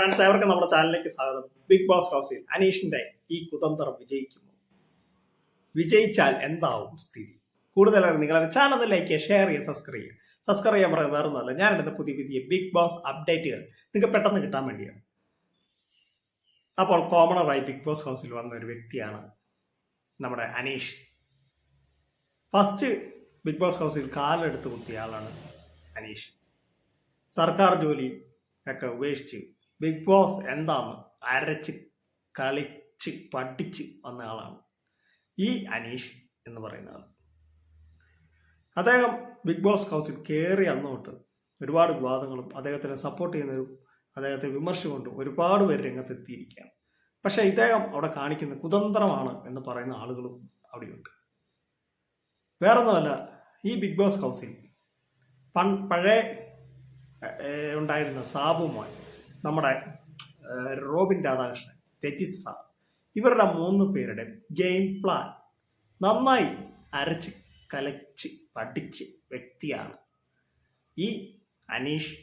Friends ഏവർക്കും നമ്മുടെ ചാനലിലേക്ക് സ്വാഗതം. ബിഗ് ബോസ് ഹൗസിൽ അനീഷിന്റെ ഈ കുതന്ത്രം വിജയിക്കുന്നു. വിജയിച്ചാൽ എന്താവും സ്ഥിതി? കൂടുതൽ നിങ്ങളുടെ ചാനൽ ലൈക്ക് ഷെയർ ചെയ്യുക സബ്സ്ക്രൈബ് ചെയ്യുക. സബ്സ്ക്രൈബ് ചെയ്യാൻ പറയുന്നത് വേറെ ഒന്നുമല്ല ഞാൻ എന്റെ പുതിയ പുതിയ ബിഗ് ബോസ് അപ്ഡേറ്റുകൾ നിങ്ങൾക്ക് പെട്ടെന്ന് കിട്ടാൻ വേണ്ടിയാണ്. അപ്പോൾ കോമണറായി ബിഗ് ബോസ് ഹൗസിൽ വന്ന ഒരു വ്യക്തിയാണ് നമ്മുടെ അനീഷ്. ഫസ്റ്റ് ബിഗ് ബോസ് ഹൗസിൽ കാലെടുത്ത് കുത്തിയ ആളാണ് അനീഷ്. സർക്കാർ ജോലി ഒക്കെ ഉപേക്ഷിച്ച് ബിഗ് ബോസ് എന്താണ്? അരച്ച് കളിച്ച് പഠിച്ച് വന്ന ആളാണ്. ഈ അനീഷ് എന്ന് പറയുന്ന ആൾ അദ്ദേഹം ബിഗ് ബോസ് ഹൗസിൽ കയറി അന്നോട്ട് ഒരുപാട് വിവാദങ്ങളും അദ്ദേഹത്തിനെ സപ്പോർട്ട് ചെയ്യുന്നവരും അദ്ദേഹത്തെ വിമർശിച്ചുകൊണ്ടും ഒരുപാട് പേര് രംഗത്തെത്തിയിരിക്കുകയാണ്. പക്ഷേ ഇദ്ദേഹം അവിടെ കാണിക്കുന്ന കുതന്ത്രമാണ് എന്ന് പറയുന്ന ആളുകളും അവിടെയുണ്ട്. വേറൊന്നുമല്ല ഈ ബിഗ് ബോസ് ഹൗസിൽ പൺ പഴയ ഉണ്ടായിരുന്ന സാബു മോൻ നമ്മുടെ റോബിൻ രാധാകൃഷ്ണൻ രജിത് സാർ. ഇവരുടെ മൂന്ന് പേരുടെ ഗെയിം പ്ലാൻ നന്നായി അരച്ച് കലച്ച് പഠിച്ച് വ്യക്തിയാണ് ഈ അനീഷ്.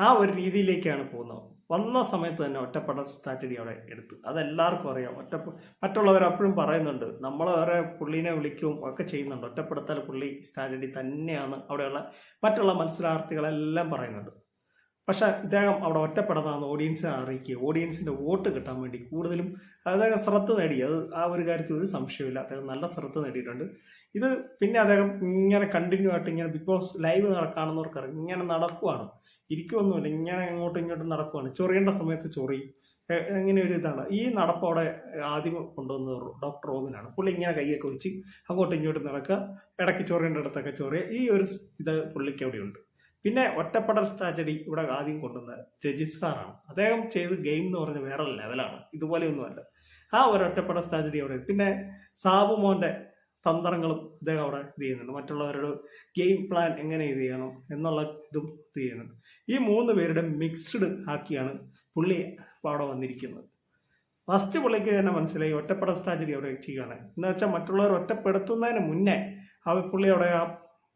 ആ ഒരു രീതിയിലേക്കാണ് പോകുന്നത്. വന്ന സമയത്ത് തന്നെ ഒറ്റപ്പെട്ട സ്ട്രാറ്റജി അവിടെ എടുത്തു. അതെല്ലാവർക്കും അറിയാം. ഒറ്റ മറ്റുള്ളവർ അപ്പോഴും പറയുന്നുണ്ട് നമ്മൾ വേറെ പുള്ളീനെ വിളിക്കും ഒക്കെ ചെയ്യുന്നുണ്ട്. ഒറ്റപ്പെടുത്തൽ പുള്ളി സ്ട്രാറ്റജി തന്നെയാണ്. അവിടെയുള്ള മറ്റുള്ള മത്സരാർത്ഥികളെല്ലാം പറയുന്നുണ്ട്. പക്ഷെ ഇദ്ദേഹം അവിടെ ഒറ്റപ്പെടുന്നതെന്ന് ഓഡിയൻസിനെ അറിയിക്കുക. ഓഡിയൻസിന്റെ വോട്ട് കിട്ടാൻ വേണ്ടി കൂടുതലും അദ്ദേഹം ശ്രദ്ധ നേടി. അത് ആ ഒരു കാര്യത്തിൽ ഒരു സംശയമില്ല അദ്ദേഹം നല്ല ശ്രദ്ധ നേടിയിട്ടുണ്ട്. ഇത് പിന്നെ അദ്ദേഹം ഇങ്ങനെ കണ്ടിന്യൂ ആയിട്ട് ഇങ്ങനെ ബിഗ് ബോസ് ലൈവ് കാണുന്നവർക്ക് അറിയാം. ഇങ്ങനെ നടക്കുവാണ്. ഇരിക്കുമൊന്നുമില്ല ഇങ്ങനെ അങ്ങോട്ടും ഇങ്ങോട്ടും നടക്കുവാണ്. ചൊറിയേണ്ട സമയത്ത് ചൊറി. എ- ഇങ്ങനെ ഒരു ഇതാണ്. ഈ നടപ്പോടെ ആദ്യം കൊണ്ടുവന്നത് ഡോക്ടർ റോബിനാണ്. പുള്ളി ഇങ്ങനെ കൈയൊക്കെ വെച്ച് അങ്ങോട്ടും ഇങ്ങോട്ടും നടക്കുക. ഇടയ്ക്ക് ചൊറിയേണ്ട അടുത്തൊക്കെ ചൊറിയ ഈ ഒരു ഇത് പുള്ളിക്ക് അവിടെയുണ്ട്. പിന്നെ ഒറ്റപ്പെടൽ സ്ട്രാറ്റജി ഇവിടെ ആദ്യം കൊണ്ടുവന്ന രജിസ്ഥാനാണ് അദ്ദേഹം ചെയ്ത് ഗെയിം എന്ന് പറഞ്ഞ വേറെ ലെവലാണ് ഇതുപോലെയൊന്നുമല്ല ആ ഒരു ഒറ്റപ്പെടൽ സ്ട്രാറ്റജി അവിടെ പിന്നെ സാബു തന്ത്രങ്ങളും അദ്ദേഹം അവിടെ ഇത് ചെയ്യുന്നുണ്ട്. മറ്റുള്ളവരുടെ ഗെയിം പ്ലാൻ എങ്ങനെ ഇത് ചെയ്യണം എന്നുള്ള ഇതും ഇത് ചെയ്യുന്നുണ്ട്. ഈ മൂന്ന് പേരുടെ മിക്സ്ഡ് ആക്കിയാണ് പുള്ളി അവിടെ വന്നിരിക്കുന്നത്. ഫസ്റ്റ് പുള്ളിക്ക് തന്നെ മനസ്സിലായി ഒറ്റപ്പെടൽ സ്ട്രാറ്റജി അവിടെ ചെയ്യുകയാണ്. എന്ന് വെച്ചാൽ മറ്റുള്ളവർ ഒറ്റപ്പെടുത്തുന്നതിന് മുന്നേ ആ പുള്ളി അവിടെ ആ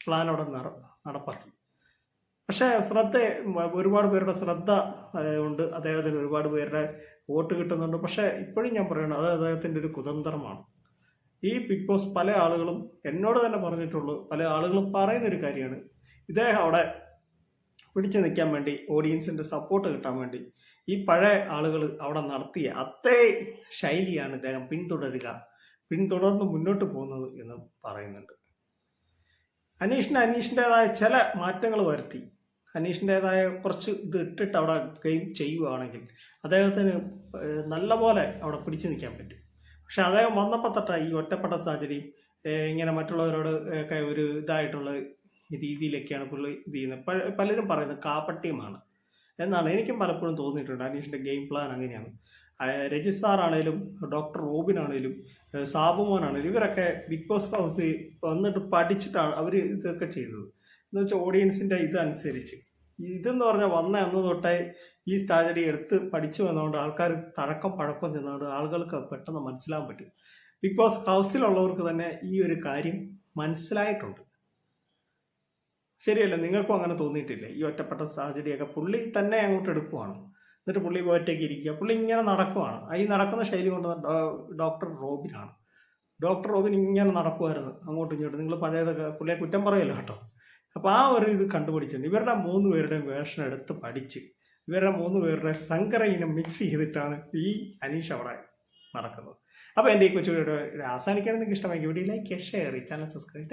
പ്ലാൻ അവിടെ നട- നടപ്പാക്കി. പക്ഷേ ശ്രദ്ധ ഒരുപാട് പേരുടെ ശ്രദ്ധ ഉണ്ട്. അദ്ദേഹത്തിന് ഒരുപാട് പേരുടെ വോട്ട് കിട്ടുന്നുണ്ട്. പക്ഷേ ഇപ്പോഴും ഞാൻ പറയുന്നത് അത് അദ്ദേഹത്തിന്റെ ഒരു കുതന്ത്രമാണ്. ഈ ബിഗ് ബോസ് പല ആളുകളും എന്നോട് തന്നെ പറഞ്ഞിട്ടുള്ളൂ പല ആളുകളും പറയുന്ന ഒരു കാര്യമാണ്. ഇദ്ദേഹം അവിടെ പിടിച്ചു നിൽക്കാൻ വേണ്ടി ഓഡിയൻസിന്റെ സപ്പോർട്ട് കിട്ടാൻ വേണ്ടി ഈ പഴയ ആളുകൾ അവിടെ നടത്തിയ അതേ ശൈലിയാണ് ഇദ്ദേഹം പിന്തുടരുക പിന്തുടർന്ന് മുന്നോട്ട് പോകുന്നത് എന്ന് പറയുന്നുണ്ട്. അനീഷിന് അനീഷിന്റെതായ ചില മാറ്റങ്ങൾ വരുത്തി. അനീഷിന്റെതായ കുറച്ച് ഇത് ഇട്ടിട്ട് അവിടെ ഗെയിം ചെയ്യുകയാണെങ്കിൽ അദ്ദേഹത്തിന് നല്ലപോലെ അവിടെ പിടിച്ചു നിൽക്കാൻ പറ്റും. പക്ഷെ അദ്ദേഹം വന്നപ്പോൾ തൊട്ട ഈ ഒറ്റപ്പെട്ട സാഹചര്യം ഇങ്ങനെ മറ്റുള്ളവരോട് ഒക്കെ ഒരു ഇതായിട്ടുള്ള രീതിയിലൊക്കെയാണ് പുള്ളി ഇത് ചെയ്യുന്നത്. പലരും പറയുന്നത് കാപ്പട്ടിയമാണ് എന്നാണ് എനിക്കും പലപ്പോഴും തോന്നിയിട്ടുണ്ട്. അനീഷിന്റെ ഗെയിം പ്ലാൻ അങ്ങനെയാണ്. രജിത് ആണേലും ഡോക്ടർ റോബിൻ ആണേലും സാബുമോൻ ആണേലും ഇവരൊക്കെ ബിഗ് ബോസ് ഹൗസ് വന്നിട്ട് പഠിച്ചിട്ടാണ് അവർ ഇതൊക്കെ ചെയ്തത്. എന്ന് വെച്ചാൽ ഓഡിയൻസിന്റെ ഇതനുസരിച്ച്. ഇതെന്ന് പറഞ്ഞാൽ വന്ന അന്ന് തൊട്ടേ ഈ സ്ട്രാറ്റജി എടുത്ത് പഠിച്ചു വന്നതുകൊണ്ട് ആൾക്കാർ തഴക്കം പഴക്കം ചെന്നതുകൊണ്ട് ആളുകൾക്ക് പെട്ടെന്ന് മനസ്സിലാൻ പറ്റും. ബിഗ് ബോസ് ഹൗസിലുള്ളവർക്ക് തന്നെ ഈ ഒരു കാര്യം മനസ്സിലായിട്ടുണ്ട്. ശരിയല്ല? നിങ്ങൾക്കും അങ്ങനെ തോന്നിയിട്ടില്ലേ? ഈ ഒറ്റപ്പെട്ട സാഹചര്യമൊക്കെ പുള്ളി തന്നെ അങ്ങോട്ട് എടുക്കുവാണ്? എന്നിട്ട് പുള്ളി ഒറ്റയ്ക്ക് ഇരിക്കുക. പുള്ളി ഇങ്ങനെ നടക്കുവാണ്. ഈ നടക്കുന്ന ശൈലി കൊണ്ട് ഡോക്ടർ റോബിനാണ്. ഡോക്ടർ റോബിൻ ഇങ്ങനെ നടക്കുമായിരുന്നു അങ്ങോട്ടും ഇങ്ങോട്ടും. നിങ്ങൾ പഴയതൊക്കെ പുള്ളിയെ കുറ്റം പറയല്ലോ കേട്ടോ. അപ്പോൾ ആ ഒരു ഇത് കണ്ടുപിടിച്ചിട്ടുണ്ട്. ഇവരുടെ മൂന്ന് പേരുടെയും വേർഷൻ എടുത്ത് പഠിച്ച് ഇവരുടെ മൂന്ന് പേരുടെ സങ്കര ഇനം മിക്സ് ചെയ്തിട്ടാണ് ഈ അനീഷ് അവിടെ നടക്കുന്നത്. അപ്പോൾ എന്റെ ഈ കൊച്ചു വീഡിയോ അവസാനിക്കാൻ നിങ്ങൾക്ക് ഇഷ്ടമായി video like share channel subscribe